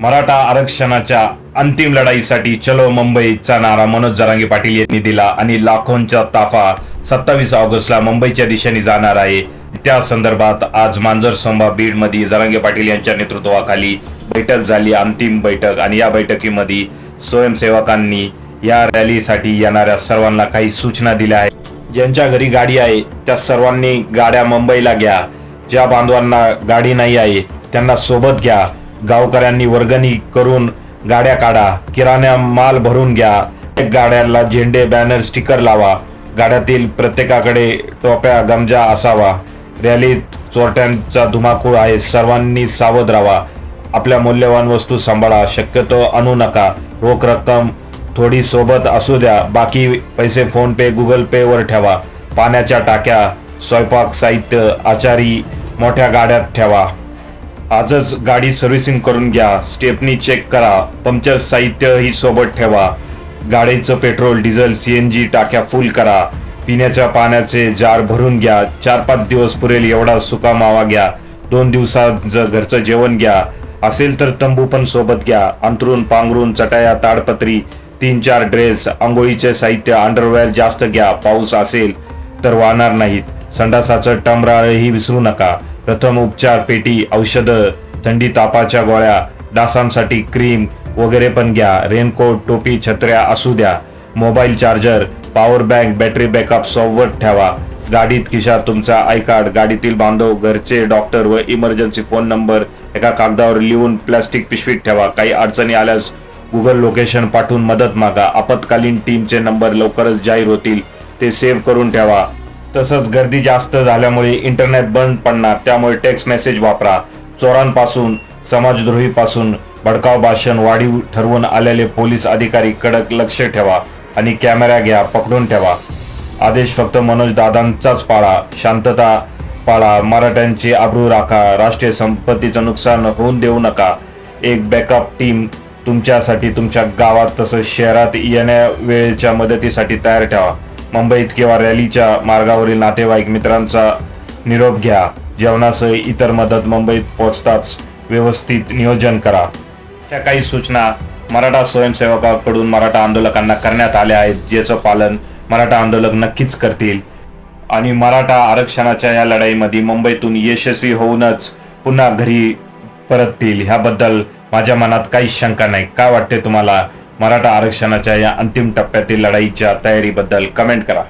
मराठा आरक्षणाच्या अंतिम लढाईसाठी चलो मुंबईचा नारा मनोज जरांगे पाटील यांनी दिला आणि लाखोंचा ताफा सत्तावीस ऑगस्टला मुंबईच्या दिशेने जाणार आहे. त्या संदर्भात आज मांजर सोंबा बीडमध्ये जरांगे पाटील यांच्या नेतृत्वाखाली बैठक झाली अंतिम बैठक आणि या बैठकीमध्ये स्वयंसेवकांनी या रॅलीसाठी येणाऱ्या सर्वांना काही सूचना दिल्या आहेत. ज्यांच्या घरी गाडी आहे त्या सर्वांनी गाड्या मुंबईला घ्या. ज्या बांधवांना गाडी नाही आहे त्यांना सोबत घ्या. गावकऱ्यांनी वर्गणी करून गाड्या काढा. किराणा माल भरून घ्या. प्रत्येक गाड्याला झेंडे बॅनर स्टिकर लावा. गाड्यातील प्रत्येकाकडे टोप्या गमजा असावा. रॅलीत चोरट्यांचा धुमाकूळ आहे. सर्वांनी सावध राहा. आपल्या मौल्यवान वस्तू सांभाळा. शक्यतो आणू नका. रोख रक्कम थोडी सोबत असू द्या. बाकी पैसे फोन पे गुगल पे वर ठेवा. पाण्याच्या टाक्या स्वयंपाक साहित्य आचारी मोठ्या गाड्यात ठेवा. आजच गाडी सर्व्हिसिंग करून घ्या. स्टेपनी चेक करा. पंक्चर साहित्य ही सोबत ठेवा. गाडीचं पेट्रोल डिझेल जी टाक्या फुल करा. पिण्याच्या पाण्याचे जार भरून घ्या. चार पाच दिवस पुरेल एवढा सुका मावा घ्या. दोन दिवसात घरचं जेवण घ्या. असेल तर तंबू पण सोबत घ्या. अंतरून पांघरून चटाया ताडपत्री तीन चार ड्रेस आंघोळीचे साहित्य अंडरवेअर जास्त घ्या. पाऊस असेल तर वाहणार नाहीत. संडासाचं टमराळही विसरू नका. प्रथम उपचार पेटी औषधं थंडी तापाच्या गोळ्या डासांसाठी क्रीम वगैरे पण घ्या. रेनकोट टोपी छत्र्या असू द्या. Mobile charger power bank battery backup सोबत ठेवा. गाडीत खिशात तुमचा आय कार्ड गाडीतील बांधव घरचे डॉक्टर व इमर्जन्सी फोन नंबर एका कागदावर लिहून प्लॅस्टिक पिशवीत ठेवा. काही अडचणी आल्यास गुगल लोकेशन पाठवून मदत मागा. आपत्कालीन टीमचे नंबर लवकरच जाहीर होतील. ते सेव्ह करून ठेवा. तसंच गर्दी जास्त झाल्यामुळे इंटरनेट बंद पडणार त्यामुळे टेक्स्ट मेसेज वापरा. चोरांपासून समाजद्रोहीपासून भडकाव भाषण वाढीव ठरवून आलेले पोलीस अधिकारी कडक लक्ष ठेवा आणि कॅमेरा घ्या पकडून ठेवा. आदेश फक्त मनोज दादांचाच पाळा शांतता पाळा मराठ्यांची आबरू राखा राष्ट्रीय संपत्तीचं नुकसान होऊन देऊ नका. एक बॅकअप टीम तुमच्यासाठी तुमच्या गावात तसंच शहरात येण्या वेळेच्या मदतीसाठी तयार ठेवा. मुंबईत किंवा रॅलीच्या मार्गावरील नातेवाईक मित्रांचा निरोप घ्या. जेवणासह इतर मदत मुंबईत पोहोचताच व्यवस्थित नियोजन करा. त्या काही सूचना मराठा स्वयंसेवकाकडून मराठा आंदोलकांना करण्यात आल्या आहेत ज्याचं पालन मराठा आंदोलक नक्कीच करतील. आणि मराठा आरक्षणाच्या या लढाईमध्ये मुंबईतून यशस्वी होऊनच पुन्हा घरी परततील. ह्याबद्दल माझ्या मनात काहीच शंका नाही. काय वाटते तुम्हाला? मराठा आरक्षणाच्या या अंतिम टप्प्यातील लढाईच्या तयारीबद्दल कमेंट करा.